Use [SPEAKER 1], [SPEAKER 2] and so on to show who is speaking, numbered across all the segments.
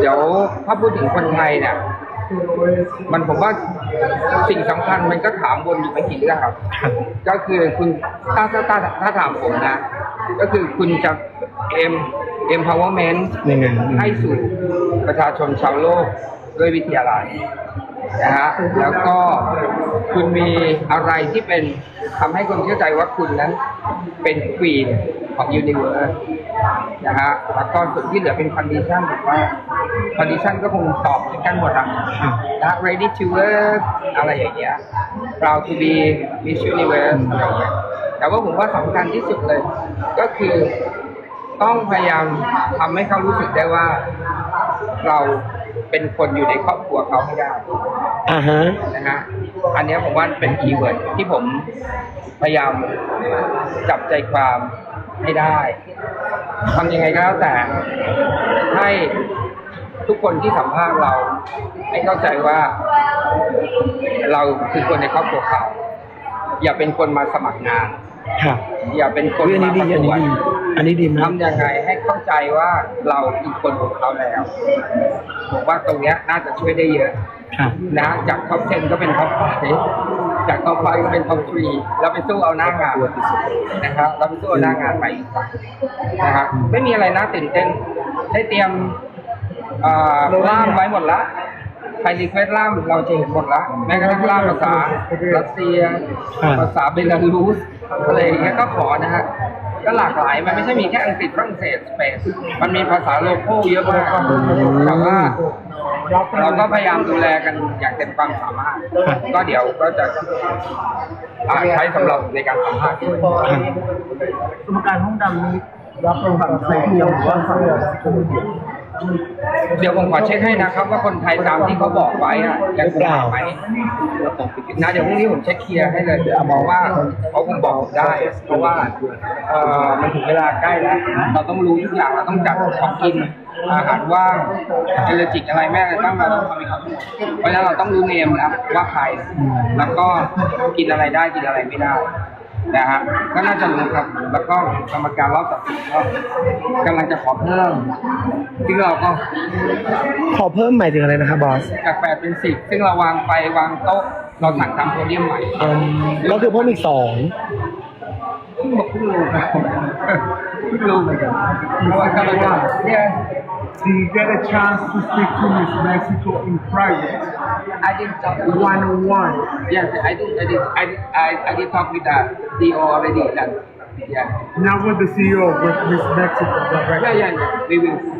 [SPEAKER 1] เดี๋ยวถ้าพูดถึงคนไทยเนี่ยมันผมว่าสิ่งสำคัญมันก็ถามวนอยู่ไม่กี่เรื่องครับ ก็คือคุณถ้าถ้าถ้าถ้าถามผมนะ ก็คือคุณจะเอ็ม empowerment
[SPEAKER 2] ยังไง
[SPEAKER 1] ให้สู่ประชาชนชาวโลกด้วยวิธีอะไรนะฮะแล้วก็คุณมีอะไรที่เป็นทำให้คนเข้าใจว่าคุณนั้นเป็นควีน ของยูนิเว r ร์นะฮะแล้วก็ส่วนที่เหลือเป็นคอนดิชันผมว่าคอนดิชันก็คงตอบเหมือนกันหมดอะนะ ready to work อะไรอย่างเงี้ย proud to be Miss Universe อะไรอย่างเงี้ยแต่ว่าผมว่าสำคัญที่สุดเลย ก็คือต้องพยายามทำให้เขารู้สึกได้ว่า เราเป็นคนอยู่ในครอบครัวเขาให้ได้
[SPEAKER 2] อ่าฮะ
[SPEAKER 1] นะฮะอันเนี้ยผมว่าเป็นคีย์เวิร์ดที่ผมพยายามจับใจความ ให้ได้ทำยังไงก็แล้วแต่ให้ทุกคนที่สัมภาษณ์เรา ให้เข้าใจว่า เราคือคนในครอบครัวเขาอย่าเป็นคนมาสมัครงาน
[SPEAKER 2] ค่ะ
[SPEAKER 1] อย่าเป็นคน
[SPEAKER 2] อุ๊ยอัน
[SPEAKER 1] มา
[SPEAKER 2] นี้
[SPEAKER 1] ป
[SPEAKER 2] ดี
[SPEAKER 1] ระ
[SPEAKER 2] อัน
[SPEAKER 1] กว
[SPEAKER 2] นี้
[SPEAKER 1] ด
[SPEAKER 2] ดี อันนี้ดีมาก
[SPEAKER 1] ทำยังไงให้เข้าใจว่าเราคือคนของเขาแล้วผมว่าตรงเนี้ยน่าจะช่วยได้เยอะ
[SPEAKER 2] ค่ะ
[SPEAKER 1] นะจากท็อป10ก็เป็นท็อป5 จากท็อป5ก็เป็นท็อป3แล้วไปสู้เอาหน้างานนะครับเราไปสู้เอาหน้างานไปอีกนะครับไม่มีอะไรน่าตื่นเต้นได้เตรียมเอ่อล่ามไว้หมดละใครรีเควสล่ามเราจะเห็นหมดละแม้กระทั่งล่ามภาษารัสเซีย
[SPEAKER 2] อ่า
[SPEAKER 1] ภาษาเบลารุสอะไรอย่างเงี้ยก็ขอนะฮะ ก็หลากหลายมันไม่ใช่มีแค่อังกฤษฝรั่งเศสสเปนมันมีภาษาโลโก้เยอะมากแต่ว่าเราก็พยายามดูแลกันอย่างเต็มความสามารถ ก็เดี๋ยวก็จะใช้สำหรับในการสัมภาษณ์ด้วย
[SPEAKER 3] กรรมการห้องดำนี้รับรองฝั่งไทยเดียวหรือว่าฝั่ง
[SPEAKER 1] เดี๋ยวผมขอเช็คให้นะครับ ว่าคนไทยตามที่เขาบอกไว้อะยังคงหาไหมนะเดี๋ยวพรุ่งนี้ผมเช็คเคลียร์ให้เลยมองว่าเขาคงบอกผมได้ เพราะว่าเออมันถึงเวลาใกล้แล้วเราต้องรู้ทุกอย่างเราต้องจัดของกินอาหารว่างเอลจิกอะไรแม่อะไรบ้งเราต้องทำให้เขาหมดเพราะฉะนั้นเราต้องรู้เนมนะว่าใครแล้วก็กินอะไรได้กินอะไรไม่ได้ นะฮะก็น่าจะรู้ครับ แล้วก็กรรมการรอบตัดสินก็กำลังจะขอเพิ่มซึ่งเราก็
[SPEAKER 2] ขอเพิ่มหมายถึงอะไรนะคะบอส
[SPEAKER 1] จากแปดเป็นสิบซึ่งเราวางไปวางโต๊ะเราสั่งทำโพเดียมใหม่
[SPEAKER 2] อืมก็คือเพิ่มอีกสอง
[SPEAKER 1] เพิ่งบอกเพิ่งรู้ครับเพิ่งรู้เหมือนกันเพราะว่ากำลังจะเนี่ย
[SPEAKER 3] Do you get a chance to speak to Miss Mexico in private,
[SPEAKER 1] I did talk
[SPEAKER 3] one on one?
[SPEAKER 1] yes I did I did I did I, I did talk with uh, the CEO already done yeah.
[SPEAKER 3] Not with the CEO, with Miss Mexico
[SPEAKER 1] yeah yeah yeah we will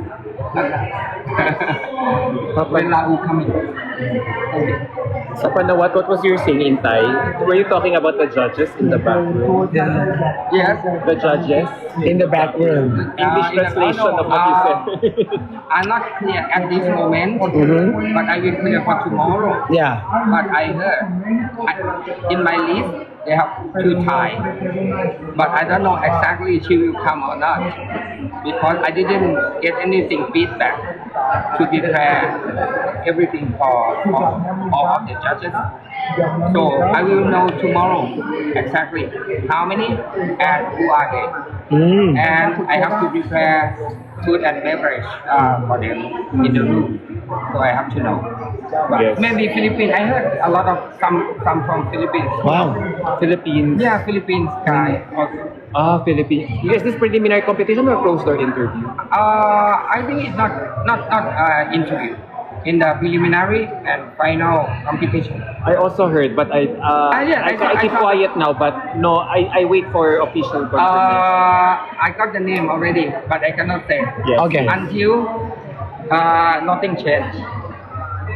[SPEAKER 1] when Lahu coming okay
[SPEAKER 4] So Panawat, what was your saying in Thai? Were you talking about the judges in the back room?
[SPEAKER 1] yes
[SPEAKER 4] The judges?
[SPEAKER 2] in the back room
[SPEAKER 4] English
[SPEAKER 1] Uh, in the-
[SPEAKER 4] translation of what you
[SPEAKER 1] uh,
[SPEAKER 4] said.
[SPEAKER 1] I'm not clear at this moment
[SPEAKER 2] Mhm.
[SPEAKER 1] but I will clear for tomorrow
[SPEAKER 2] yeah
[SPEAKER 1] But I heard I, in my list they have two Thai, but I don't know exactly if she will come or not because I didn't get anything feedback to prepare everything for, for all of the judges. So I will know tomorrow exactly how many and who are they.
[SPEAKER 2] อืม
[SPEAKER 1] And I have to prepare food and beverage uh, for them in the room. So I have to know.
[SPEAKER 4] Yes.
[SPEAKER 1] maybe Philippines. I heard a lot of some some from Philippines.
[SPEAKER 2] Wow.
[SPEAKER 4] Philippines.
[SPEAKER 1] Yeah, Philippines guy also.
[SPEAKER 4] Ah, Philippines. Is this preliminary competition or closed door interview?
[SPEAKER 1] Uh, I think it's not not not uh, interview. In the preliminary and final competition.
[SPEAKER 4] I also heard, but I uh,
[SPEAKER 1] ah, yeah,
[SPEAKER 4] I,
[SPEAKER 1] I, got,
[SPEAKER 4] I, keep
[SPEAKER 1] I
[SPEAKER 4] quiet now. But no, I, I wait for official uh, confirmation.
[SPEAKER 1] Uh, I got the name already, but I cannot say.
[SPEAKER 4] Yes.
[SPEAKER 2] Okay.
[SPEAKER 1] Until uh, nothing changed.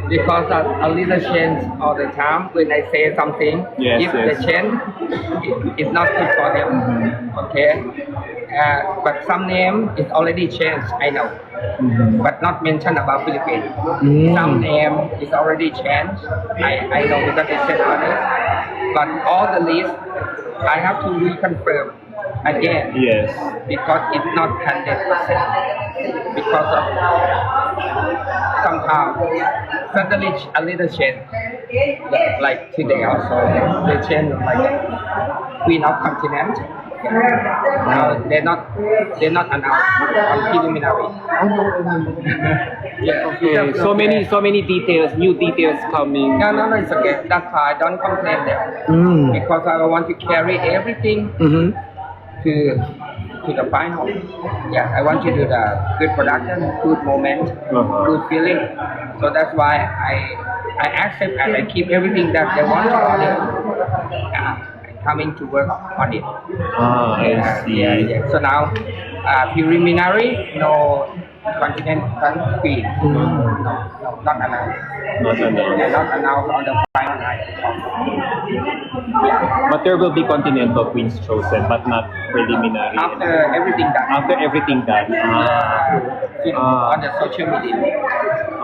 [SPEAKER 1] Because a, a little change all the time when I say something,
[SPEAKER 4] Yes,
[SPEAKER 1] if
[SPEAKER 4] yes.
[SPEAKER 1] the change it, it's not good for them. Okay, uh, but some name is already changed. I know, but not mentioned about Philippines.
[SPEAKER 2] Mm.
[SPEAKER 1] Some name is already changed. I I know because they said others, but all the list I have to reconfirm again
[SPEAKER 4] Yes.
[SPEAKER 1] because it's not hundred percent because of somehow suddenly a little change like today also they change like queen of continent. Now they're not they're not announced on preliminary. Yeah.
[SPEAKER 4] Okay, so many, so many details, new details coming.
[SPEAKER 1] No, no, no, it's okay. That's why I don't complain there.
[SPEAKER 2] Mm.
[SPEAKER 1] Because I want to carry everything
[SPEAKER 2] Mm-hmm.
[SPEAKER 1] to to the final. Yeah, I want to do the good production, good moment,
[SPEAKER 4] Uh-huh.
[SPEAKER 1] good feeling. So that's why I I accept and I keep everything that they want to order. Yeah, coming to work on it.
[SPEAKER 4] Ah, I
[SPEAKER 1] Yeah,
[SPEAKER 4] see.
[SPEAKER 1] yeah, yeah. So now, uh, preliminary, no continental queen. No, no, not announced.
[SPEAKER 4] Not announced.
[SPEAKER 1] Yeah, not announced on the final night. Yeah,
[SPEAKER 4] But there will be continental queens chosen, but not preliminary.
[SPEAKER 1] after everything done.
[SPEAKER 4] After everything done.
[SPEAKER 1] Uh,
[SPEAKER 4] Ah.
[SPEAKER 1] on the social media.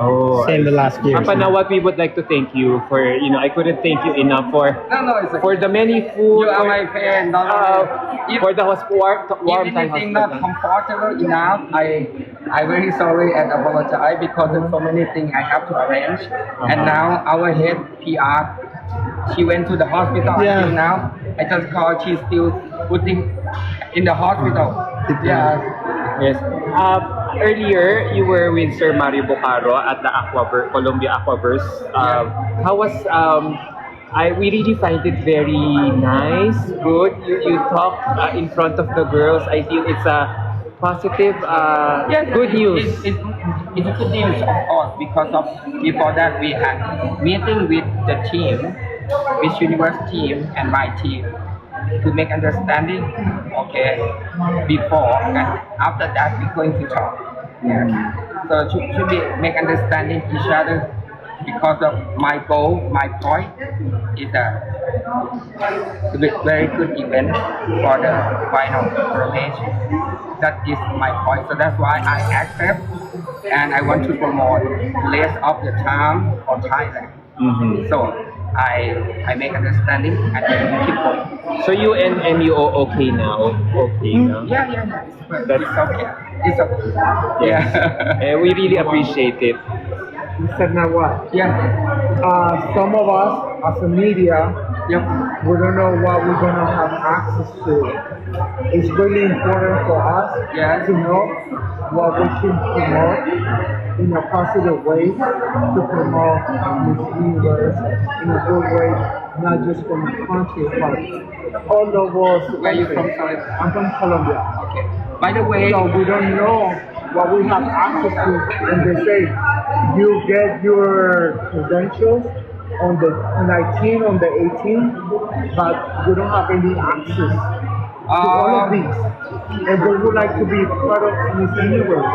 [SPEAKER 4] Oh.
[SPEAKER 2] Same the last year.
[SPEAKER 4] Papa, now what we would like to thank you for, you know, I couldn't thank you enough for
[SPEAKER 1] No, no, it's okay.
[SPEAKER 4] for the many food,
[SPEAKER 1] you are
[SPEAKER 4] for,
[SPEAKER 1] my friend. No, no,
[SPEAKER 4] uh,
[SPEAKER 1] no. If,
[SPEAKER 4] for the hosp- warm, warm
[SPEAKER 1] if
[SPEAKER 4] time
[SPEAKER 1] anything not comfortable enough, I I very sorry and apologize because there's so many things I have to arrange. And
[SPEAKER 4] Uh-huh.
[SPEAKER 1] now our head PR, she went to the hospital
[SPEAKER 2] Yeah.
[SPEAKER 1] until now. I just called. She's still putting in the hospital. Yeah.
[SPEAKER 4] Yes. Uh, earlier, you were with Sir Mario Bocaro at the Aquaver Columbia Aquaverse. Um, How was um, I we really find it very nice, good. You you talk uh, in front of the girls. I feel it's a positive, uh, good news.
[SPEAKER 1] It's, it's, it's a good news, of course, because of before that we had meeting with the team, Miss Universe team and my team to make understanding. Okay, before and after that we're going to talk. Yeah. So should, should we make understanding each other because of my goal, my point is a very good event for the final coronation. That is my point. So that's why I accept and I want to promote less of the time for Thailand.
[SPEAKER 4] Mhm.
[SPEAKER 1] So I I make understanding and then keep going.
[SPEAKER 4] So you and and you o- okay now? Okay now?
[SPEAKER 1] Yeah, yeah, yeah. It's,
[SPEAKER 4] That's-
[SPEAKER 1] it's okay. It's okay. Yeah.
[SPEAKER 4] Eh, we really appreciate it.
[SPEAKER 3] Mr. Nawal,
[SPEAKER 1] yeah.
[SPEAKER 3] uh, some of us as a media,
[SPEAKER 1] Yep.
[SPEAKER 3] we don't know what we're gonna have access to. It's really important for us
[SPEAKER 1] Yeah.
[SPEAKER 3] to know what we should promote in a positive way to promote Miss Universe in a good way, not just from the country, but all over the
[SPEAKER 1] Where you from, sorry?
[SPEAKER 3] I'm from Colombia.
[SPEAKER 1] Okay. By the way,
[SPEAKER 3] So we don't know what we have access to and they say you get your credentials on the 19, on the 18, but we don't have any access to all of
[SPEAKER 1] Um,
[SPEAKER 3] these. And we would like to be part of Miss Universe.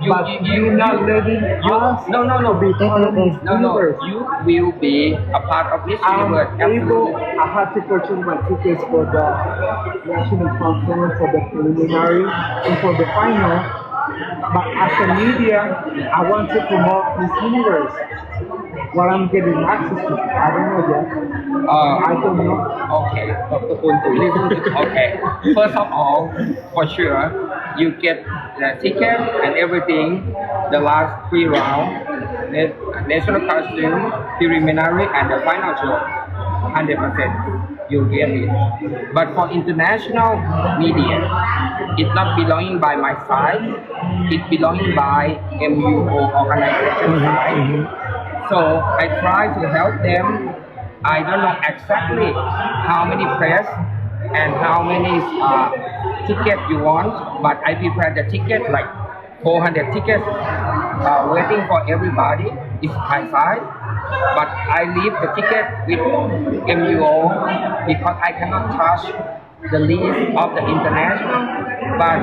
[SPEAKER 1] You-
[SPEAKER 3] but
[SPEAKER 1] you-
[SPEAKER 3] you, not letting
[SPEAKER 1] you,
[SPEAKER 3] us
[SPEAKER 1] no, no, no.
[SPEAKER 3] be part of Miss
[SPEAKER 1] No, no.
[SPEAKER 3] Universe.
[SPEAKER 1] You will be a part of this
[SPEAKER 3] I'm
[SPEAKER 1] Universe.
[SPEAKER 3] able. I had to purchase my tickets for the national conference, for the preliminary, and for the final. But as a media, I want to promote this Universe. What I'm getting access to, I don't know yet.
[SPEAKER 1] Uh,
[SPEAKER 3] I don't know.
[SPEAKER 1] Okay, Dr. Kuntu. okay. First of all, for sure, you get the ticket and everything, the last three rounds, national costume, preliminary, and the final show. 100%. You get it. But for international media, it's not belonging by my side. It's belonging by MUO organization side. So I try to help them. I don't know exactly how many press and how many uh, tickets you want, but I prepare the ticket like 400 tickets uh, waiting for everybody. It's my side. But I leave the ticket with MUO because I cannot touch the list of the international. But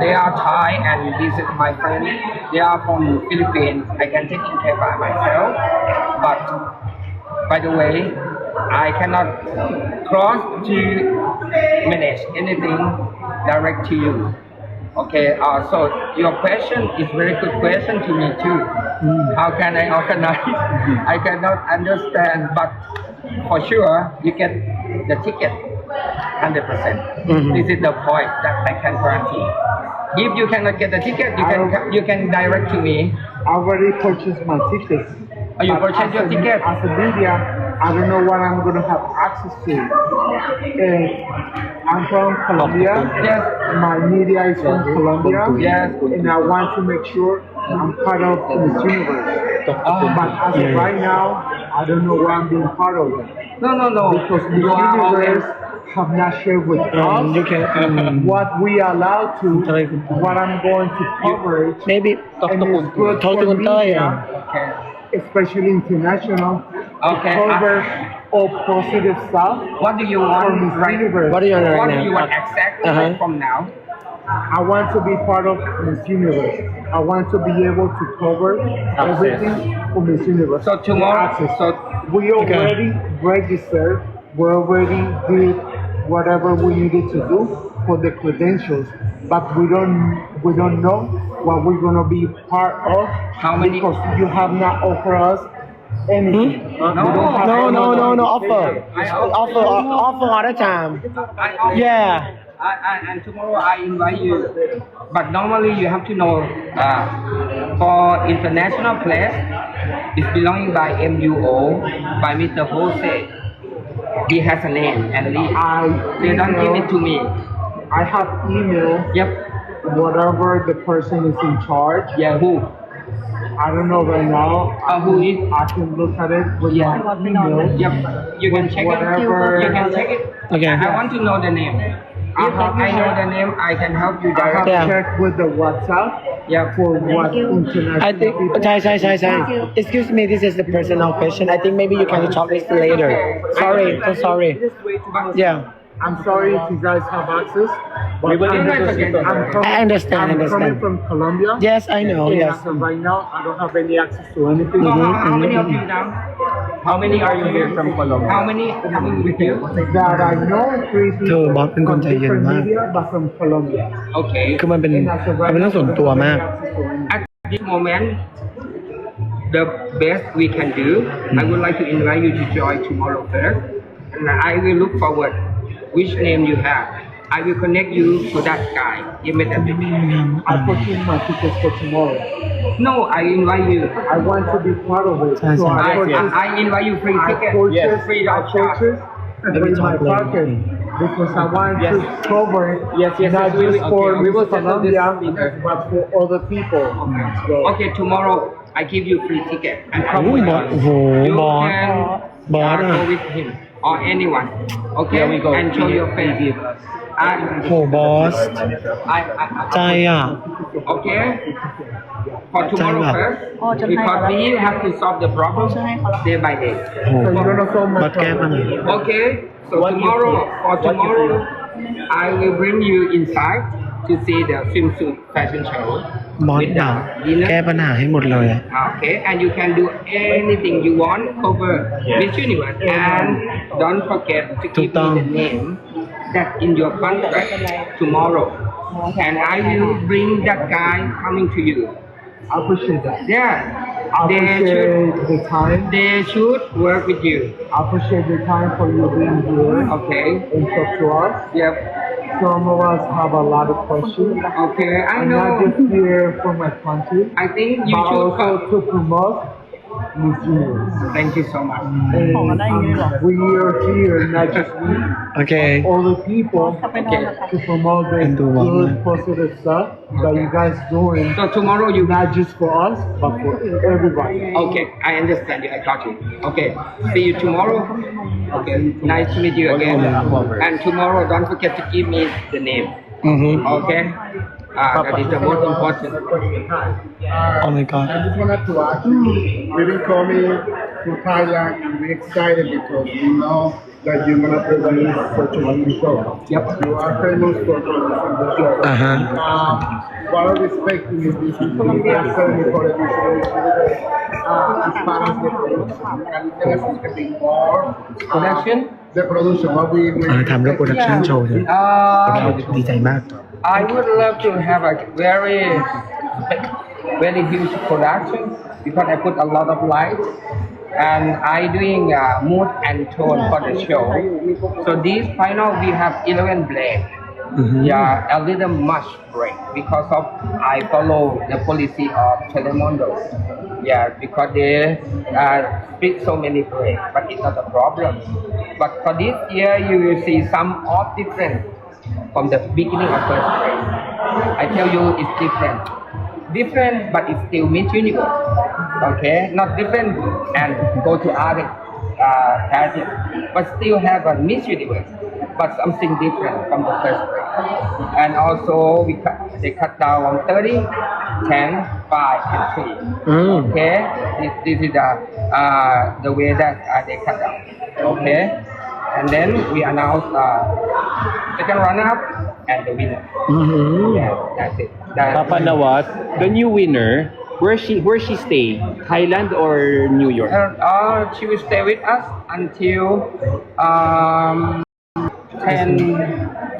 [SPEAKER 1] they are Thai and this is my friend. They are from Philippines. I can take it care by myself. But by the way, I cannot cross to manage anything direct to you. Okay, uh, so your question is very good question to me too. How can I organize? I cannot understand, but for sure you get the ticket, hundred percent. This is the point that I can guarantee. If you cannot get the ticket, you can you can direct to me.
[SPEAKER 3] I already purchased my tickets.
[SPEAKER 1] Oh, you purchased your ticket?
[SPEAKER 3] As a media, I don't know what I'm going to have access to. Uh, I'm from Colombia.
[SPEAKER 1] Yes.
[SPEAKER 3] My media is from Colombia.
[SPEAKER 1] Yes.
[SPEAKER 3] And I want to make sure I'm part of this universe.
[SPEAKER 1] Oh,
[SPEAKER 3] but as of ah. right now, I don't know why I'm being part of. It.
[SPEAKER 1] No, no, no.
[SPEAKER 3] Because
[SPEAKER 1] the
[SPEAKER 3] universe have not shared with
[SPEAKER 2] um,
[SPEAKER 3] us
[SPEAKER 2] um,
[SPEAKER 3] what we are allowed to, what I'm going to cover.
[SPEAKER 2] Maybe
[SPEAKER 3] and it's good
[SPEAKER 2] talk to
[SPEAKER 3] media.
[SPEAKER 1] Okay
[SPEAKER 3] especially international,
[SPEAKER 1] Okay.
[SPEAKER 3] to cover all positive stuff.
[SPEAKER 1] What do you
[SPEAKER 3] for
[SPEAKER 1] want
[SPEAKER 3] Miss
[SPEAKER 1] right
[SPEAKER 3] Universe.
[SPEAKER 2] What do you want
[SPEAKER 1] What
[SPEAKER 2] right
[SPEAKER 1] do you want exactly
[SPEAKER 2] Uh-huh.
[SPEAKER 1] from now?
[SPEAKER 3] I want to be part of Miss Universe. I want to be able to cover everything for Miss Universe.
[SPEAKER 1] So tomorrow-
[SPEAKER 3] Access.
[SPEAKER 1] so-
[SPEAKER 3] we already registered. We already did whatever we needed to do for the credentials, but we don't we don't know what we're gonna be part of.
[SPEAKER 1] How many-
[SPEAKER 3] Because you have not offered us anything.
[SPEAKER 1] No.
[SPEAKER 3] We don't
[SPEAKER 2] no no no no
[SPEAKER 3] anything.
[SPEAKER 2] offer offer offer all the time
[SPEAKER 1] I, I,
[SPEAKER 2] yeah
[SPEAKER 1] I, I, and tomorrow I invite you. But normally you have to know uh, for international place, it's belonging by MUO by Mr. Jose. He has a name and lead.
[SPEAKER 3] I
[SPEAKER 1] They don't give it to me.
[SPEAKER 3] I have email.
[SPEAKER 1] Yep.
[SPEAKER 3] Whatever the person is in charge.
[SPEAKER 1] Yeah, who?
[SPEAKER 3] I don't know right now.
[SPEAKER 1] Uh, who is?
[SPEAKER 3] I can look at it with
[SPEAKER 1] Yeah.
[SPEAKER 3] my email.
[SPEAKER 1] Yep. You can check it.
[SPEAKER 3] Whatever.
[SPEAKER 1] You can check it.
[SPEAKER 2] Okay.
[SPEAKER 1] I want to know the name. I have, I know the name, I can help you
[SPEAKER 3] I have.
[SPEAKER 2] Yeah.
[SPEAKER 3] checked with the WhatsApp
[SPEAKER 1] Yeah.
[SPEAKER 3] for what international.
[SPEAKER 2] I think,
[SPEAKER 3] people-
[SPEAKER 2] Chai, Chai, Chai, Excuse me, this is the personal question. I think maybe you can talk this later. Sorry, so sorry. Yeah.
[SPEAKER 3] I'm sorry if you guys have access. But
[SPEAKER 4] We will
[SPEAKER 3] I'm,
[SPEAKER 1] introduce you.
[SPEAKER 3] I'm coming,
[SPEAKER 2] I understand,
[SPEAKER 3] I'm
[SPEAKER 2] understand.
[SPEAKER 3] coming from Colombia.
[SPEAKER 2] yes I know
[SPEAKER 3] And
[SPEAKER 2] yes
[SPEAKER 3] as of right now, I don't have any access to anything.
[SPEAKER 1] So
[SPEAKER 2] Mm-hmm.
[SPEAKER 1] how, how many of you now?
[SPEAKER 4] How many are you here from Colombia?
[SPEAKER 1] How many coming with you?
[SPEAKER 3] That I know three
[SPEAKER 2] เธอ
[SPEAKER 3] people
[SPEAKER 2] บอสเป็นคน
[SPEAKER 3] from
[SPEAKER 2] ใจเย็น
[SPEAKER 3] different
[SPEAKER 2] มาก
[SPEAKER 3] media, but from Colombia.
[SPEAKER 1] Okay.
[SPEAKER 2] คือมันเป็น
[SPEAKER 3] And as of
[SPEAKER 2] มัน
[SPEAKER 3] right
[SPEAKER 2] เป็น
[SPEAKER 3] now,
[SPEAKER 2] เรื่องส่วนตัวมาก
[SPEAKER 1] At this moment, the best we can do, I would like to invite you to join tomorrow first. And I will look forward which name you have. I will connect you to that guy immediately.
[SPEAKER 3] Mm, i put you my tickets for tomorrow.
[SPEAKER 1] No, I invite you.
[SPEAKER 3] I want to be part of it. So I,
[SPEAKER 1] I, I, invite you free ticket.
[SPEAKER 3] I purchased, yes.
[SPEAKER 1] free
[SPEAKER 3] I purchased with my pocket because I want
[SPEAKER 4] yes.
[SPEAKER 3] to cover
[SPEAKER 4] yes, yes,
[SPEAKER 3] not
[SPEAKER 4] yes,
[SPEAKER 3] just for
[SPEAKER 4] okay, we will
[SPEAKER 3] but for other people. Okay, so,
[SPEAKER 1] okay tomorrow I give you free ticket. And
[SPEAKER 2] Ooh, but,
[SPEAKER 1] you can go with him or anyone. Okay,
[SPEAKER 4] Here we go.
[SPEAKER 1] and show your face. I,
[SPEAKER 2] โหบอส
[SPEAKER 1] I, I,
[SPEAKER 2] ใจอ่ะ
[SPEAKER 1] Okay. For tomorrow
[SPEAKER 2] Time up.
[SPEAKER 1] first,
[SPEAKER 5] Oh, just
[SPEAKER 1] because
[SPEAKER 5] hang
[SPEAKER 1] we have to solve the problem day by day.
[SPEAKER 2] โห
[SPEAKER 3] so you're gonna solve
[SPEAKER 2] บอ
[SPEAKER 3] my
[SPEAKER 2] สแก้ปัญ
[SPEAKER 3] problem.
[SPEAKER 2] หา
[SPEAKER 1] Okay. So
[SPEAKER 4] What you
[SPEAKER 1] tomorrow,
[SPEAKER 4] feel?
[SPEAKER 1] for
[SPEAKER 4] What you
[SPEAKER 1] tomorrow, I will bring you inside to see the swimsuit fashion show.
[SPEAKER 2] บอส
[SPEAKER 1] with
[SPEAKER 2] อยาก
[SPEAKER 1] the dinner.
[SPEAKER 2] แก้ปัญหาให้หมดเลยอะ
[SPEAKER 1] Okay, and you can do anything you want cover
[SPEAKER 4] Yes.
[SPEAKER 1] Miss Universe. And don't forget to give me
[SPEAKER 2] Tutong.
[SPEAKER 1] the name that in your contract tomorrow. And I will bring that guy coming to you.
[SPEAKER 3] I appreciate that.
[SPEAKER 1] Yeah,
[SPEAKER 3] I
[SPEAKER 1] they should
[SPEAKER 3] appreciate the time.
[SPEAKER 1] they should work with you.
[SPEAKER 3] I appreciate the time for you being here
[SPEAKER 1] Okay.
[SPEAKER 3] and talk to us.
[SPEAKER 1] Yep.
[SPEAKER 3] Some of us have a lot of questions.
[SPEAKER 1] Okay. I
[SPEAKER 3] I'm not just here for my country,
[SPEAKER 1] I think you
[SPEAKER 3] but
[SPEAKER 1] should.
[SPEAKER 3] also to promote Miss Universe.
[SPEAKER 1] Thank you so much.
[SPEAKER 3] And um, we are here, not just we,
[SPEAKER 2] โอเค
[SPEAKER 3] all the people,
[SPEAKER 5] ไปนอนนะคะ
[SPEAKER 3] to promote the
[SPEAKER 2] And do what,
[SPEAKER 3] good,
[SPEAKER 2] man?
[SPEAKER 3] positive stuff that you guys doing,
[SPEAKER 1] So tomorrow you
[SPEAKER 3] not just for us, but for everybody.
[SPEAKER 1] Okay, I understand you. I got you. Okay, see you tomorrow. Okay, nice to meet you again. And tomorrow, don't forget to give me the name.
[SPEAKER 2] อือฮึ
[SPEAKER 1] Okay, Uh, that is the most important.
[SPEAKER 2] oh my god
[SPEAKER 6] I just wanted to ask you, we've been coming to Thailand and we're excited because we know that you're gonna present such a unique show.
[SPEAKER 1] Yep.
[SPEAKER 6] You are famous for producing the show.
[SPEAKER 2] อ่าฮะ
[SPEAKER 6] Um, what are we expecting in this certainly for the uh, as far as the production? Can you tell us a little bit more? uh,
[SPEAKER 1] Production?
[SPEAKER 6] The production, what we, we
[SPEAKER 2] อ่าทำเรื่องโปรดักชั่นโชว์ใช่ไหม
[SPEAKER 1] Uh,
[SPEAKER 2] ดีใจมาก
[SPEAKER 1] I would love to have a very, very huge production because I put a lot of light and I doing uh, mood and tone for the show. So this final we have 11 blade
[SPEAKER 2] Mhm.
[SPEAKER 1] Yeah, a little much break because of I follow the policy of Telemundo. Yeah, because they uh, speak so many break, but it's not a problem. But for this year, you will see some off different from the beginning of first break. I tell you, it's different. Different, but it's still Miss Universe. Okay, not different and go to other uh, pageant, but still have a Miss Universe, but something different from the first break. And also, we cut, they cut down on 30, 10, 5, and 3.
[SPEAKER 2] Mm.
[SPEAKER 1] Okay, this, this is the uh, the way that uh, they cut down. Okay, and then we announce uh, second runner-up and the winner.
[SPEAKER 2] Mhm.
[SPEAKER 1] Yeah, that's it. That,
[SPEAKER 4] Papa Nawat, the new winner, where she where she stay? Thailand or New York?
[SPEAKER 1] Uh, uh, she will stay with us until um, 10,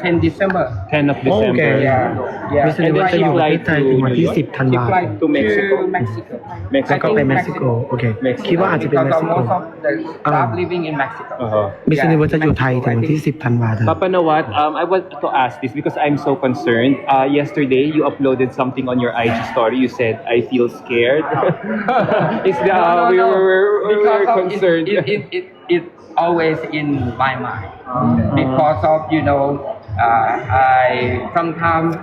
[SPEAKER 1] 10 December.
[SPEAKER 4] 10 of December.
[SPEAKER 2] Okay.
[SPEAKER 1] Yeah, yeah.
[SPEAKER 2] มิส ยูนิเวิร์สจะอยู่ประเทศไทยถึงวันที่ 10 ธัน
[SPEAKER 1] She
[SPEAKER 2] วาค
[SPEAKER 1] fly
[SPEAKER 2] ม
[SPEAKER 1] to
[SPEAKER 4] Mexico.
[SPEAKER 1] Mexico.
[SPEAKER 4] Mexico.
[SPEAKER 2] แล้วก็ไปเม็กซิโก โอเค คิดว่าอาจจะเป็น
[SPEAKER 1] Because
[SPEAKER 2] เม็ก
[SPEAKER 1] of
[SPEAKER 2] ซิโก
[SPEAKER 1] most of the staff
[SPEAKER 2] อ่า
[SPEAKER 1] living in Mexico.
[SPEAKER 4] Uh-huh.
[SPEAKER 2] มิสยูนิเวิร์สจะอยู่ไทยถึงวันที่ 10 ธันวาคม
[SPEAKER 4] Papa Nawat, um, I want to ask this because I'm so concerned. Uh, yesterday, you uploaded something on your IG story. You said, "I feel scared." Is the
[SPEAKER 1] No, no,
[SPEAKER 4] we
[SPEAKER 1] no.
[SPEAKER 4] were, we were
[SPEAKER 1] Because of
[SPEAKER 4] concerned?
[SPEAKER 1] It, it, it, it, it's always in my mind because of you know uh, I sometimes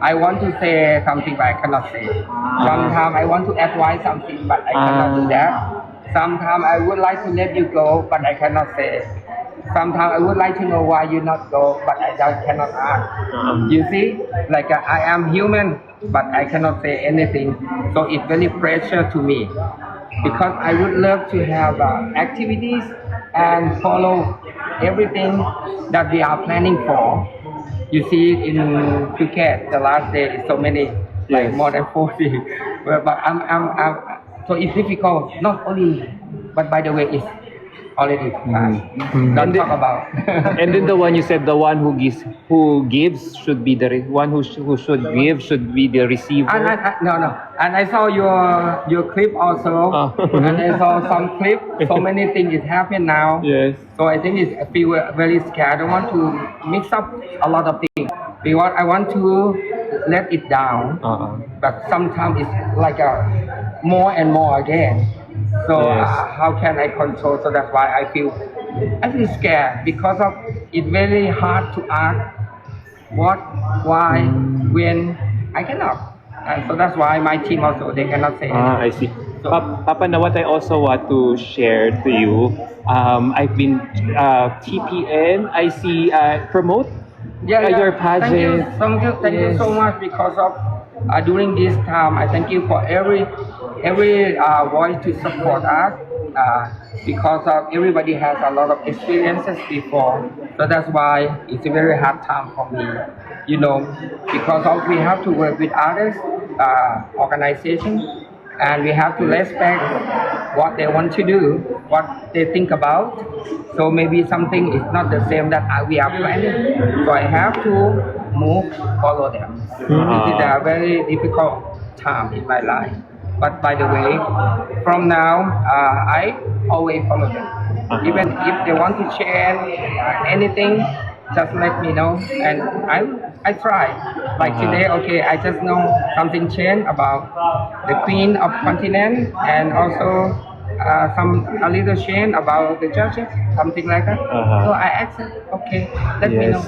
[SPEAKER 1] I want to say something but I cannot say. Sometimes I want to advise something but I cannot do that. Sometimes I would like to let you go but I cannot say. Sometimes I would like to know why you not go but I don't, cannot ask. You see, like uh, I am human but I cannot say anything. So it's very pressure to me because I would love to have uh, activities and follow everything that we are planning for. You see in Phuket, the last day is so many, like more than 40. but, but I'm, I'm, I'm, so it's difficult, not only, but by the way, it's already past.
[SPEAKER 2] Mm.
[SPEAKER 1] Don't talk about.
[SPEAKER 4] and then the one you said, the one who gives, who gives should be the re- one who, sh- who should give should be the receiver.
[SPEAKER 1] And I, I, no, no. And I saw your your clip also,
[SPEAKER 4] Oh.
[SPEAKER 1] and I saw some clip. So many things is happening now.
[SPEAKER 4] yes.
[SPEAKER 1] So I think it's, I feel very scared. I don't want to mix up a lot of things because I want to let it down.
[SPEAKER 4] Uh-uh.
[SPEAKER 1] But sometimes it's like a more and more again. So
[SPEAKER 4] Yes.
[SPEAKER 1] uh, how can I control? So that's why I feel I feel scared because of it's very hard to ask what, why, when. I cannot. And so that's why my team also they cannot say.
[SPEAKER 4] Ah, I see. Pa- Papa Nawat, I also want to share to you. Um, I've been uh, TPN. I see uh, promote
[SPEAKER 1] yeah,
[SPEAKER 4] uh,
[SPEAKER 1] yeah.
[SPEAKER 4] your
[SPEAKER 1] Thank you, thank you, thank you so much because of uh, during this time. I thank you for every every uh, voice to support us. Uh, because of everybody has a lot of experiences before, so that's why it's a very hard time for me. You know, because of we have to work with others uh, organizations, and we have to respect what they want to do, what they think about. So maybe something is not the same that uh, we are planning. So I have to move, follow them. This is a very difficult time in my life. But by the way, from now, uh, I always follow them. Even if they want to share uh, anything, just let me know, and I I try. Like
[SPEAKER 4] Uh-huh.
[SPEAKER 1] today, okay, I just know something changed about the Queen of Continent, and also uh, some a little change about the judges, something like that.
[SPEAKER 4] Uh-huh.
[SPEAKER 1] So I accept. Okay, let me
[SPEAKER 4] Yes.
[SPEAKER 1] know.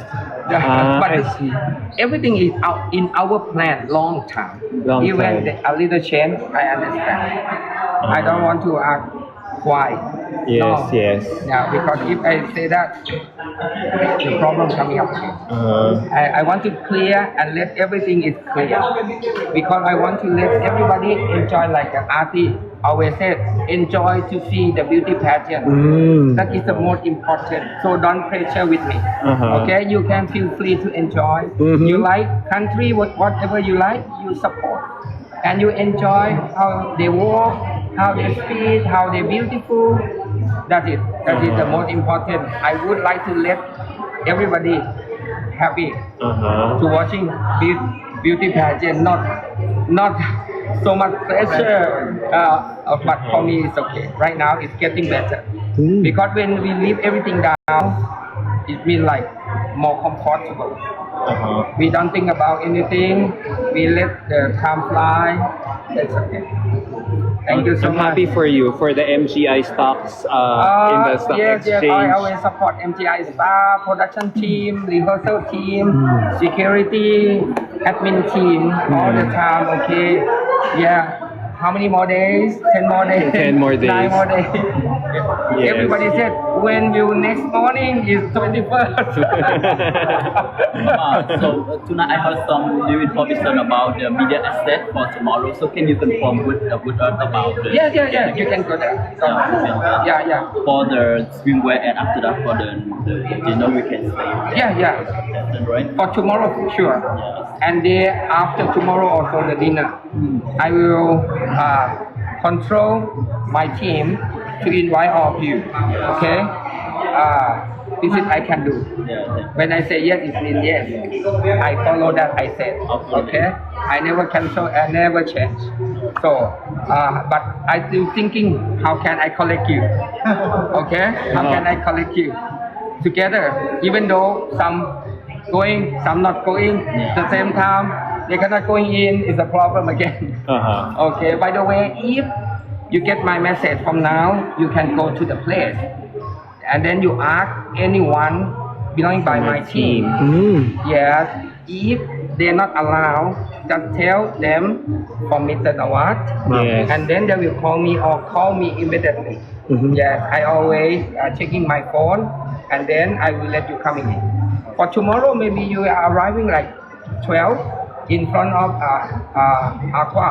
[SPEAKER 4] Ah,
[SPEAKER 1] but
[SPEAKER 4] I see.
[SPEAKER 1] everything is out in our plan, long time.
[SPEAKER 4] Long
[SPEAKER 1] Even
[SPEAKER 4] time.
[SPEAKER 1] A little change, I understand. I don't want to ask why.
[SPEAKER 4] Yes,
[SPEAKER 1] No.
[SPEAKER 4] yes.
[SPEAKER 1] Yeah, because if I say that, the problem coming up again.
[SPEAKER 4] Uh,
[SPEAKER 1] I, I want to clear and let everything is clear because I want to let everybody enjoy like an artist always said enjoy to see the beauty pageant
[SPEAKER 2] อืม
[SPEAKER 1] that is the most important so don't pressure with me
[SPEAKER 4] Uh-huh.
[SPEAKER 1] okay you can feel free to enjoy
[SPEAKER 2] Mhm.
[SPEAKER 1] you like country what, whatever you like you support and you enjoy how they walk how they speak how they beautiful that's it that is the most important I would like to let everybody happy
[SPEAKER 4] uh-huh.
[SPEAKER 1] to watching this beauty pageant not not so much pressure uh, but for me it's okay right now it's getting better
[SPEAKER 2] Mm.
[SPEAKER 1] because when we leave everything down it means like more comfortable
[SPEAKER 4] Uh-huh.
[SPEAKER 1] We don't think about anything. We let the time fly. That's okay. Thank you so
[SPEAKER 4] I'm
[SPEAKER 1] much.
[SPEAKER 4] happy for you for the MGI stocks uh, in the stock
[SPEAKER 1] yes,
[SPEAKER 4] exchange.
[SPEAKER 1] yes, I always support MTI staff, production team, rehearsal team, security, admin team, all the time. Okay, yeah. How many more days? Ten more days.
[SPEAKER 4] 10 more days.
[SPEAKER 1] Nine more days.
[SPEAKER 4] Yes.
[SPEAKER 1] Everybody said when will next morning is twenty first.
[SPEAKER 5] Uh, so uh, tonight I heard some new information about the media asset for tomorrow. So can you confirm with uh, with us about the
[SPEAKER 1] yeah, yeah, yeah. You can go there. Yeah, yeah.
[SPEAKER 5] for the swimwear and after that for the, the dinner we can stay.
[SPEAKER 1] Yeah, yeah.
[SPEAKER 5] That's right.
[SPEAKER 1] For tomorrow, for sure. And day after tomorrow, also the dinner. I will uh, control my team to invite all of you. Okay? Uh, this is I can do.
[SPEAKER 5] Yeah, yeah.
[SPEAKER 1] When I say yes, it means yes. I follow that I said. Okay? I never cancel, I never change. So, uh, but I still thinking, how can I collect you? Okay? How can I collect you? Together, even though some going, some not going, the same time, they cannot going in is a problem again.
[SPEAKER 4] uh-huh.
[SPEAKER 1] Okay, by the way, if you get my message from now, you can go to the place. And then you ask anyone belonging by my team.
[SPEAKER 2] อืม
[SPEAKER 1] Yes, if they're not allowed, just tell them from Mr. Nawat.
[SPEAKER 4] Yes.
[SPEAKER 1] And then they will call me or call me immediately.
[SPEAKER 2] Mhm.
[SPEAKER 1] Yes, I always uh, checking my phone and then I will let you come in. For tomorrow, maybe you are arriving like 12 in front of uh, uh, Aqua,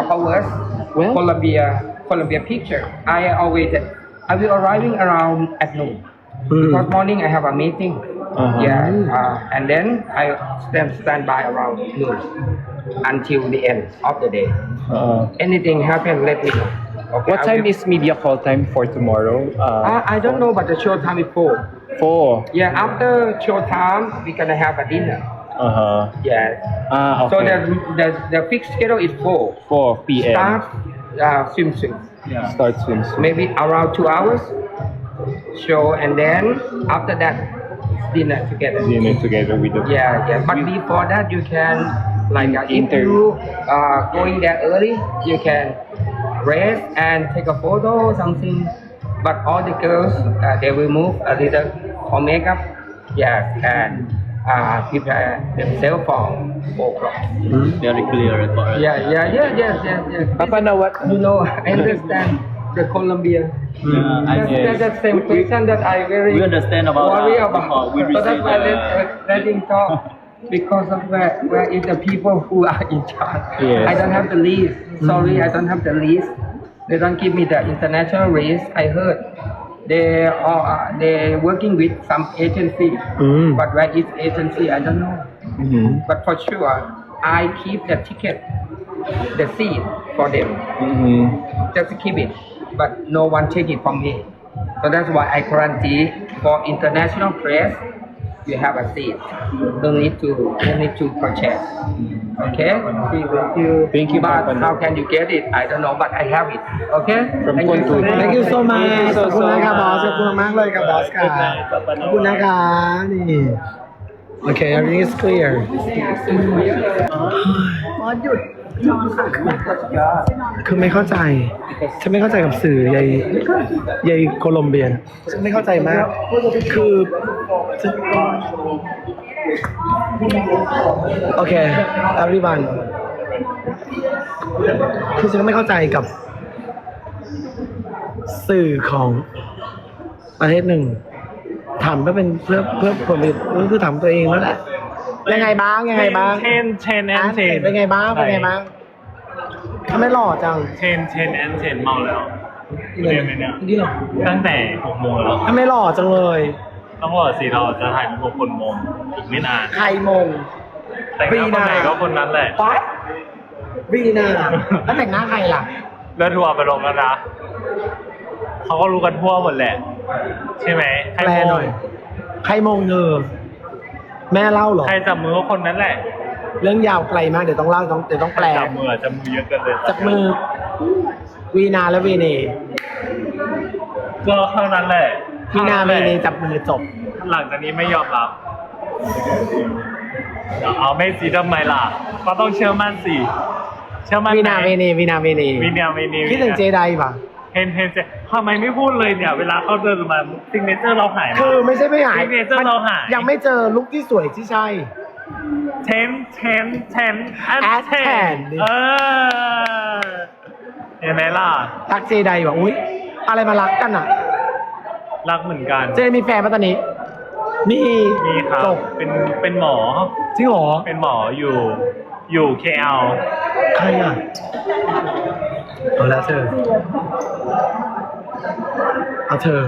[SPEAKER 1] Aquaverse,
[SPEAKER 4] Well-
[SPEAKER 1] Columbia, Columbia Picture. I always, I will arriving around at noon.
[SPEAKER 2] Mm.
[SPEAKER 1] Because morning I have a meeting.
[SPEAKER 4] Uh-huh.
[SPEAKER 1] Yeah, uh, and then I stand stand by around noon until the end of the day.
[SPEAKER 4] Uh,
[SPEAKER 1] Anything happen, let me know. Okay,
[SPEAKER 4] what
[SPEAKER 1] I
[SPEAKER 4] time is media call time for tomorrow? Uh,
[SPEAKER 1] Uh, I don't know, but the show time is four.
[SPEAKER 4] Four.
[SPEAKER 1] Yeah, after show time, we're gonna have a dinner.
[SPEAKER 4] Uh-huh.
[SPEAKER 1] Yes.
[SPEAKER 4] Ah,
[SPEAKER 1] So
[SPEAKER 4] okay.
[SPEAKER 1] the, the the fixed schedule is four.
[SPEAKER 4] 4 p.m.
[SPEAKER 1] Start uh, swimsuit.
[SPEAKER 5] Yeah.
[SPEAKER 4] Start swimsuit.
[SPEAKER 1] Maybe around two hours. Show and then after that dinner together.
[SPEAKER 4] Dinner together with the
[SPEAKER 1] Yeah, yeah. But before that, you can like uh, if
[SPEAKER 4] Inter-
[SPEAKER 1] you uh, going there early, you can rest and take a photo or something. But all the girls, uh, they will move a little for makeup. Yes, and uh, prepare themselves for four o'clock.
[SPEAKER 5] Very clear for us.
[SPEAKER 1] Yeah, yeah, yeah, yes, yes, yes.
[SPEAKER 4] Papa, now what?
[SPEAKER 1] You know, I understand the Colombia.
[SPEAKER 5] Yeah, I
[SPEAKER 1] That's,
[SPEAKER 5] guess.
[SPEAKER 1] that's the same question that I very
[SPEAKER 5] we understand about,
[SPEAKER 1] worry
[SPEAKER 5] uh,
[SPEAKER 1] about.
[SPEAKER 5] we
[SPEAKER 1] so that's why
[SPEAKER 5] the-
[SPEAKER 1] let, let him talk because of where where is the people who are in charge.
[SPEAKER 4] Yes.
[SPEAKER 1] I don't have the list. Sorry, I don't have the list. They don't give me the international list. I heard they are they working with some agency,
[SPEAKER 2] Mm.
[SPEAKER 1] but where is agency? I don't know.
[SPEAKER 4] Mm-hmm.
[SPEAKER 1] But for sure, I keep the ticket, the seat for them
[SPEAKER 4] Mm-hmm.
[SPEAKER 1] just keep it, but no one take it from me. So that's why I guarantee for international press, you have a seat. Don't need to don't need to purchase. Okay? Thank you.
[SPEAKER 4] Thank you,
[SPEAKER 1] But
[SPEAKER 4] Papa.
[SPEAKER 1] how can you get it? I don't know, but I have it. Okay?
[SPEAKER 4] From
[SPEAKER 1] Thank you so
[SPEAKER 4] Kuntu.
[SPEAKER 1] much.
[SPEAKER 2] thank you so much
[SPEAKER 4] Thank you
[SPEAKER 2] ข
[SPEAKER 4] so,
[SPEAKER 2] อบคุณนะคะ
[SPEAKER 4] so
[SPEAKER 2] บอสขอบคุณมากเลยกับบอสค่ะขอบคุณนะคะนี่โอเค everything is clear คือไม่เข้าใจ ฉันไม่เข้าใจกับสื่อยายยายโคลอมเบียน ฉันไม่เข้าใจมาก คือโอเค everyone คือฉันไม่เข้าใจกับ สื่อของประเทศหนึ่งทำก็เป็นเพื่อเพื่อผลประโยชน์ก็คือทำตัวเองแล้วแหละ ยังไงบ้างยังไงบ้าง
[SPEAKER 7] เทนเทนแอนเทน
[SPEAKER 2] เป็นไงบ้างเป็นไงบ้างทำไมหล่อจัง
[SPEAKER 7] เทนเทนแอนเทนเมาแล้วเรียนไหมเนี่ย
[SPEAKER 2] นี่เหรอ
[SPEAKER 7] ตั้งแต่หกโมงแล้ว
[SPEAKER 2] ทำไมหล่อจังเลย
[SPEAKER 7] ต้องบอกสิเราจะถ่ายรูปคนมงอีกไม่นาน
[SPEAKER 2] ใครมง
[SPEAKER 7] แต่งหน้าคนไหนก็คนนั้นแหละ
[SPEAKER 2] ป๊อบีนาแล้วแต่งหน้าใครล่ะ
[SPEAKER 7] แล้วทัวร์ไปลงแล้วนะเขาก็รู้กันทั่วหมดแหละ ใช่ไหมใคร
[SPEAKER 2] แปล
[SPEAKER 7] มง
[SPEAKER 2] หน่อยใครมงเธอ แม่เล่าเหรอ
[SPEAKER 7] ใครจับมือก็คนนั้นแหละ
[SPEAKER 2] เรื่องยาวไกลมากเดี๋ยวต้องเล่าต้องเดี๋ยวต้อง
[SPEAKER 7] ใค
[SPEAKER 2] แป
[SPEAKER 7] ร
[SPEAKER 2] ล
[SPEAKER 7] จับมือจับมือเยอะเกันเลย
[SPEAKER 2] จากมือวีนาและวีเน
[SPEAKER 7] ก็เท่านั้นแหละ
[SPEAKER 2] วีนา
[SPEAKER 7] เท่
[SPEAKER 2] วี
[SPEAKER 7] นั้น
[SPEAKER 2] เน
[SPEAKER 7] แหละ
[SPEAKER 2] จับมือจบ
[SPEAKER 7] หลังจากนี้ไม่ยอมรับเอาไม่สิทำไมล่ะก็ต้องเชื่อมั่นสิเชื่อมั่น
[SPEAKER 2] วีนาเว
[SPEAKER 7] ไหม
[SPEAKER 2] เนวีนาเวเน
[SPEAKER 7] วินยาวินี
[SPEAKER 2] คิดถึงเจไดป่ะ
[SPEAKER 7] เห็นเห็นเจทำไมไม่พูดเลยเนี่ย เวลาเขาเดินมาซิงเนเจอร์เราหายนะ
[SPEAKER 2] คือไม่ใช่ไม่หาย
[SPEAKER 7] Signature เราหาย
[SPEAKER 2] ยังไม่เจอลุคที่สวยที่ใช่
[SPEAKER 7] เทนเทนเทนแอน
[SPEAKER 2] At
[SPEAKER 7] เทน
[SPEAKER 2] 10
[SPEAKER 7] เออเห็นไหมล่ะ
[SPEAKER 2] รักเจไดว่ะอุ้ยอะไรมารักกันอะ
[SPEAKER 7] รักเหมือนกัน
[SPEAKER 2] เจไดมีแฟนปะตอนนี้ มี
[SPEAKER 7] มีครับ
[SPEAKER 2] จบ
[SPEAKER 7] เป็นเป็นหมอ
[SPEAKER 2] จริงเหรอ
[SPEAKER 7] เป็นหมออยู่อยู่ KL
[SPEAKER 2] ใครอะ เอาแล้วเธอ เอาเธอ